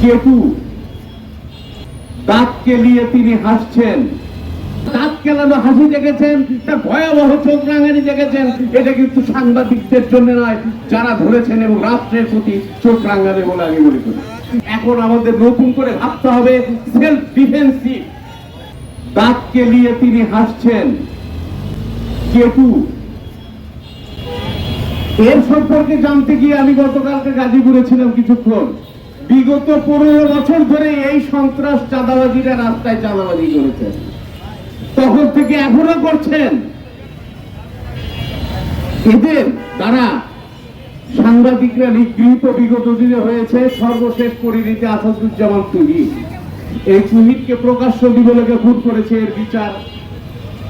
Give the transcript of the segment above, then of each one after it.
কেতু দাঁত কেলিয়ে তিনি হাসছেন। দাঁত কেলানো হাসি দেখেছেন, তার ভয়াবহ চোখ রাঙানি দেখেছেন, এটা কিন্তু সাংবাদিকদের জন্য নয়, যারা ধরেছেন এবং রাষ্ট্রের প্রতি চোখ রাঙাবে বলে আমি মনে করি। এখন আমাদের নতুন করে ভাবতে হবে সেলফ ডিফেন্সিভ দাঁত কেলিয়ে তিনি হাসছেন। কেতু এর সম্পর্কে জানতে গিয়ে আমি গতকালকে গাজীপুরে ছিলাম কিছুক্ষণ। বিগত পনেরো বছর ধরে এই সন্ত্রাস চাঁদাবাজিরা রাস্তায় চাঁদাবাজি করেছে। তখন থেকে এখনও করছেন। এদের দ্বারা সাংবাদিকরা নিগৃহীত বিগত দিনে হয়েছে সর্বশেষ পরিণতি আসাদুজ্জামান তুহিন এই তুহিনকে প্রকাশ্য দিবলকে খুন করেছে এর বিচার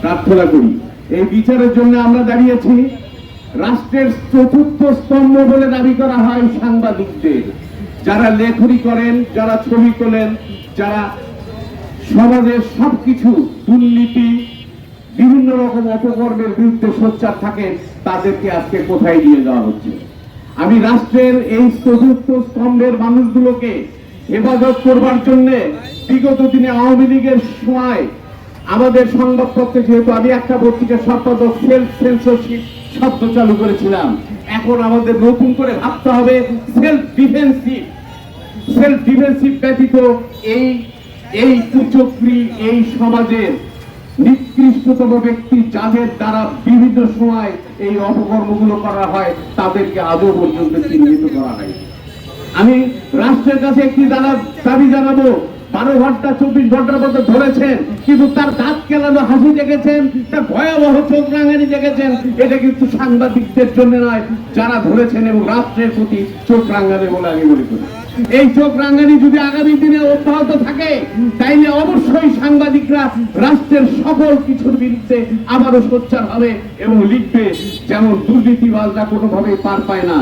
প্রার্থনা করি। এই বিচারের জন্য আমরা দাঁড়িয়েছি। রাষ্ট্রের চতুর্থ স্তম্ভ বলে দাবি করা হয় সাংবাদিকদের। যারা লেখনি করেন, যারা ছবি তোলেন, যারা সমাজের সবকিছু, দুর্নীতি, বিভিন্ন রকম অপকর্মের বিরুদ্ধে সোচ্চার থাকে তাদেরকে আজকে কোথায় নিয়ে যাওয়া হচ্ছে? আমি রাষ্ট্রের এই চতুর্থ স্তম্ভের মানুষগুলোকে হেফাজত করবার জন্য বিগত দিনে আওয়ামী লীগের সময় আমাদের সংবাদপত্রে যেহেতু আমি একটা পত্রিকার সম্পাদক সেলফ সেন্সরশিপ শব্দ চালু করেছিলাম, এখন আমাদের নতুন করে ভাবতে হবে সেলফ ডিফেন্সিভ সেলফ ডিফেন্সিভ ব্যতীত এই এই কুচক্রি, এই সমাজের নিকৃষ্টতম ব্যক্তি যাদের দ্বারা বিভিন্ন সময় এই অপকর্মগুলো করা হয়, তাদেরকে আদৌ পর্যন্ত চিহ্নিত করা হয় আমি রাষ্ট্রের কাছে একটি দানা দাবি জানাব, বারো ঘণ্টা, চব্বিশ ঘণ্টার মধ্যে ধরেছেন, কিন্তু তার দাঁত কেলানো হাসি দেখেছেন, তার ভয়াবহ চোখ রাঙানি দেখেছেন, এটা কিন্তু সাংবাদিকদের জন্য নয়, যারা ধরেছেন এবং রাষ্ট্রের প্রতি চোখ রাঙাবে বলে আমি মনে করি। এই চোখ রাঙানি যদি আগামী দিনে অব্যাহত থাকে, তাইলে অবশ্যই সাংবাদিকরা রাষ্ট্রের সকল কিছুর বিরুদ্ধে আবারও সোচ্চার হবে এবং লিখবে, যেমন দুর্নীতিবাজরা কোনোভাবেই পার পায় না।